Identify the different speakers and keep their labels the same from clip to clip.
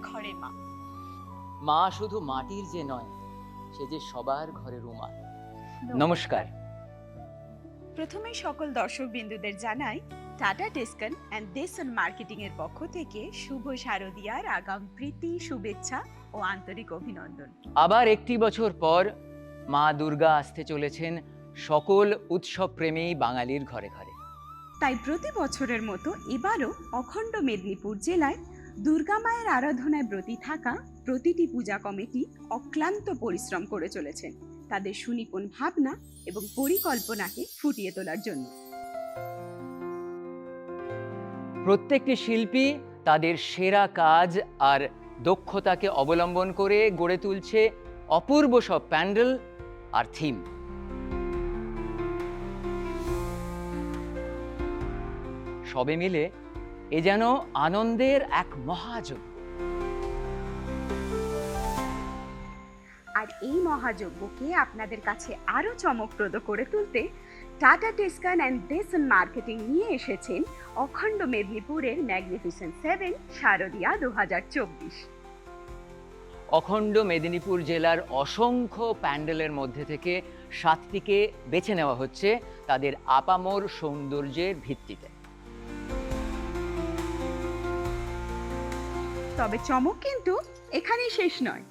Speaker 1: ঘরের মা।
Speaker 2: মা শুধু মাটির যে নয় সে যে সবার ঘরে রুমা। নমস্কার।
Speaker 1: প্রথমেই সকল দর্শক বিন্দুদের জানাই টাটা ডেস্কন অ্যান্ড দেশন মার্কেটিং এর পক্ষ থেকে শুভ শারদিয়ার আগাম প্রীতি শুভেচ্ছা ও আন্তরিক অভিনন্দন।
Speaker 2: আবার একটি বছর পর মা দুর্গা আসতে চলেছেন সকল উৎসব প্রেমী বাঙালির ঘরে ঘরে।
Speaker 1: তাই প্রতি বছরের মতো এবারও অখণ্ড মেদিনীপুর জেলায় দুর্গা মায়ের আরাধনায় ব্রতী থাকা প্রতিটি পূজা কমিটি অক্লান্ত পরিশ্রম করে চলেছেন তাদের সুনিপুণ ভাবনা এবং পরিকল্পনাকে ফুটিয়ে তোলার জন্য।
Speaker 2: প্রত্যেকটি শিল্পী তাদের সেরা কাজ আর দক্ষতাকে অবলম্বন করে গড়ে তুলছে অপূর্ব সব প্যান্ডেল আর থিম। সবে মিলে এ যেন আনন্দের এক মহাযজ্ঞ।
Speaker 1: আর এই মহাযজ্ঞকে আপনাদের কাছে আরও চমকপ্রদ করে তুলতে টাটা টেস্কান অ্যান্ড দেশন মার্কেটিং নিয়ে এসেছেন অখণ্ড মেদিনীপুরের ম্যাগনিফিসেন্ট সেভেন শারদিয়া দু হাজার চব্বিশ।
Speaker 2: অখণ্ড মেদিনীপুর জেলার অসংখ্য প্যান্ডেলের মধ্যে থেকে সাতটিকে বেছে নেওয়া হচ্ছে তাদের আপামর সৌন্দর্যের ভিত্তিতে।
Speaker 1: তবে চমক কিন্তু এখানেই শেষ নয়।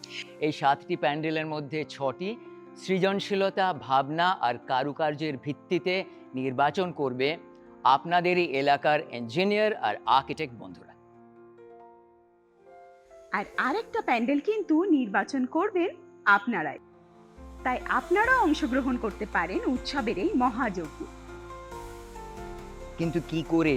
Speaker 2: এই সাতটি প্যান্ডেলের মধ্যে ছটি সৃজনশীলতা ভাবনা আর কারুকার্যের ভিত্তিতে নির্বাচন করবে আপনাদেরই এলাকার ইঞ্জিনিয়ার আর আর্কিটেক্ট বন্ধুরা।
Speaker 1: আর আরেকটা প্যান্ডেল কিন্তু নির্বাচন করবেন আপনারাই। তাই আপনারাও অংশগ্রহণ করতে পারেন উৎসবের এই মহাযজ্ঞ।
Speaker 2: কিন্তু কি করে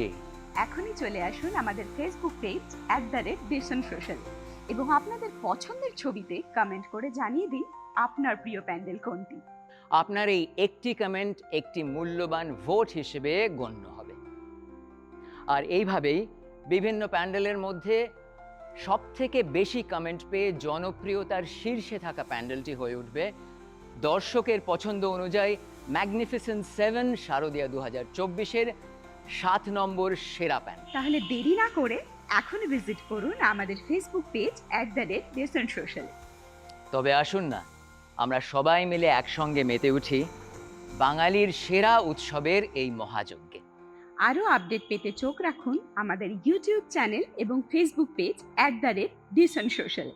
Speaker 1: এখনই চলে আসুন আমাদের Facebook page at the rate দেশন social এবং আপনাদের পছন্দের ছবিতে কমেন্ট করে জানিয়ে দিন আপনার প্রিয় প্যান্ডেল কোনটি।
Speaker 2: আপনার এই একটি কমেন্ট একটি মূল্যবান ভোট হিসেবে গণ্য হবে। আর এইভাবেই বিভিন্ন প্যান্ডেলের মধ্যে সব থেকে বেশি কমেন্ট পেয়ে জনপ্রিয়তার শীর্ষে থাকা প্যান্ডেলটি হয়ে উঠবে। দর্শকের পছন্দ অনুযায়ী ম্যাগনিফিসেন্ট সেভেন শারদিয়া দু হাজার চব্বিশের সাত নম্বর সেরা প্যান্ডেল
Speaker 1: তাহলে দেরি না করে এখন ভিজিট করুন আমাদের Facebook page at the rate দেশন social
Speaker 2: তবে আসুন না আমরা সবাই মিলে একসঙ্গে মেতে উঠি বাঙালির সেরা উৎসবের এই মহাযজ্ঞে।
Speaker 1: আরও আপডেট পেতে চোখ রাখুন আমাদের ইউটিউব চ্যানেল এবং Facebook page at the rate ডিসন social